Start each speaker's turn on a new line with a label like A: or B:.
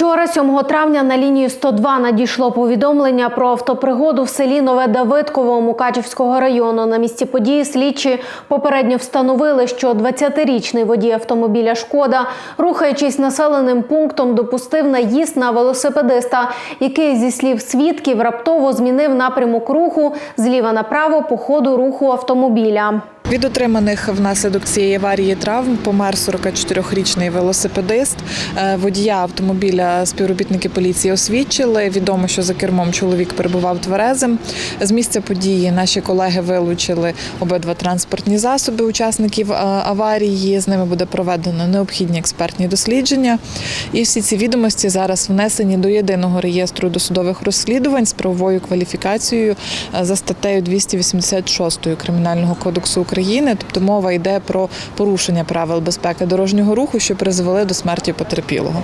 A: Вчора, 7 травня, на лінію 102 надійшло повідомлення про автопригоду в селі Нове Давидково Мукачівського району. На місці події слідчі попередньо встановили, що 20-річний водій автомобіля Шкода, рухаючись населеним пунктом, допустив наїзд на велосипедиста, який зі слів свідків раптово змінив напрямок руху зліва направо по ходу руху автомобіля.
B: Від отриманих внаслідок цієї аварії травм помер 44-річний велосипедист. Е, Водія автомобіля співробітники поліції освідчили. Відомо, що за кермом чоловік перебував тверезим. З місця події наші колеги вилучили обидва транспортні засоби учасників е, аварії. З ними буде проведено необхідні експертні дослідження. І всі ці відомості зараз внесені до єдиного реєстру досудових розслідувань з правовою кваліфікацією е, за статтею 286 Кримінального кодексу України. Тобто мова йде про порушення правил безпеки дорожнього руху, що призвели до смерті потерпілого.